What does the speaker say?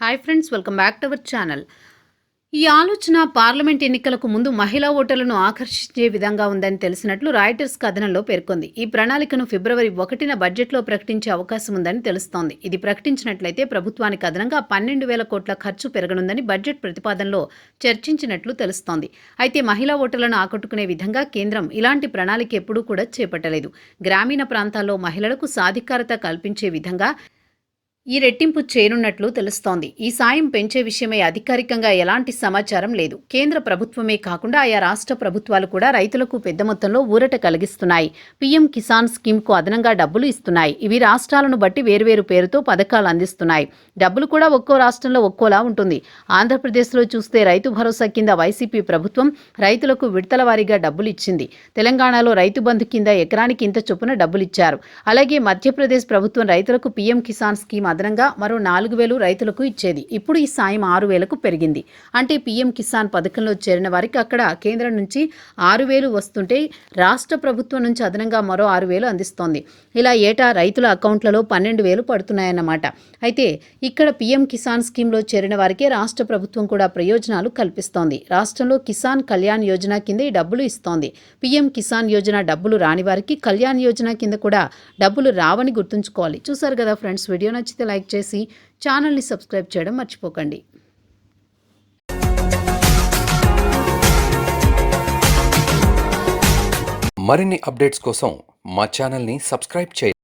Hi friends welcome back to our channel ఈ ఆలోచన parliament ఎన్నికలకు ముందు మహిళా ఓటర్లను ఆకర్షించే విధంగా ఉందని తెలిసినట్లు రాయిటర్స్ కథనంలో పేర్కొంది. ఈ ప్రణాళికను ఫిబ్రవరి ఒకటిన బడ్జెట్లో ప్రకటించే అవకాశం ఉందని తెలుస్తోంది. ఇది ప్రకటించినట్లయితే ప్రభుత్వానికి అదనంగా పన్నెండు వేల కోట్ల ఖర్చు పెరగనుందని బడ్జెట్ ప్రతిపాదనలో చర్చించినట్లు తెలుస్తోంది. అయితే మహిళా ఓటర్లను ఆకట్టుకునే విధంగా కేంద్రం ఇలాంటి ప్రణాళిక ఎప్పుడూ కూడా చేపట్టలేదు. గ్రామీణ ప్రాంతాల్లో మహిళలకు సాధికారత కల్పించే విధంగా ఈ రెట్టింపు చేయనున్నట్లు తెలుస్తోంది. ఈ సాయం పెంచే విషయమై అధికారికంగా ఎలాంటి సమాచారం లేదు. కేంద్ర ప్రభుత్వమే కాకుండా ఆయా రాష్ట్ర ప్రభుత్వాలు కూడా రైతులకు పెద్ద మొత్తంలో ఊరట కలిగిస్తున్నాయి. పీఎం కిసాన్ స్కీమ్కు అదనంగా డబ్బులు ఇస్తున్నాయి. ఇవి రాష్ట్రాలను బట్టి వేర్వేరు పేరుతో పథకాలు అందిస్తున్నాయి. డబ్బులు కూడా ఒక్కో రాష్ట్రంలో ఒక్కోలా ఉంటుంది. ఆంధ్రప్రదేశ్లో చూస్తే రైతు భరోసా కింద వైసీపీ ప్రభుత్వం రైతులకు విడతల వారీగా డబ్బులు ఇచ్చింది. తెలంగాణలో రైతు బంధు కింద ఎకరానికి ఇంత చొప్పున డబ్బులు ఇచ్చారు. అలాగే మధ్యప్రదేశ్ ప్రభుత్వం రైతులకు పీఎం కిసాన్ స్కీమ్ అదనంగా మరో నాలుగు వేలు రైతులకు ఇచ్చేది. ఇప్పుడు ఈ సాయం ఆరు వేలకు పెరిగింది. అంటే పీఎం కిసాన్ పథకంలో చేరిన వారికి అక్కడ కేంద్రం నుంచి ఆరు వేలు వస్తుంటే రాష్ట్ర ప్రభుత్వం నుంచి అదనంగా మరో ఆరు వేలు అందిస్తోంది. ఇలా ఏటా రైతుల అకౌంట్లలో పన్నెండు వేలు పడుతున్నాయన్నమాట. అయితే ఇక్కడ పీఎం కిసాన్ స్కీమ్లో చేరిన వారికే రాష్ట్ర ప్రభుత్వం కూడా ప్రయోజనాలు కల్పిస్తోంది. రాష్ట్రంలో కిసాన్ కళ్యాణ్ యోజన కింద ఈ డబ్బులు ఇస్తోంది. పీఎం కిసాన్ యోజన డబ్బులు రాని వారికి కళ్యాణ్ యోజన కింద కూడా డబ్బులు రావని గుర్తుంచుకోవాలి. చూసారు కదా ఫ్రెండ్స్ వీడియో నచ్చితే లైక్ చేసి ఛానల్ని సబ్స్క్రైబ్ చేయడం మర్చిపోకండి. మరిన్ని అప్డేట్స్ కోసం మా ఛానల్ని సబ్స్క్రైబ్ చేయండి.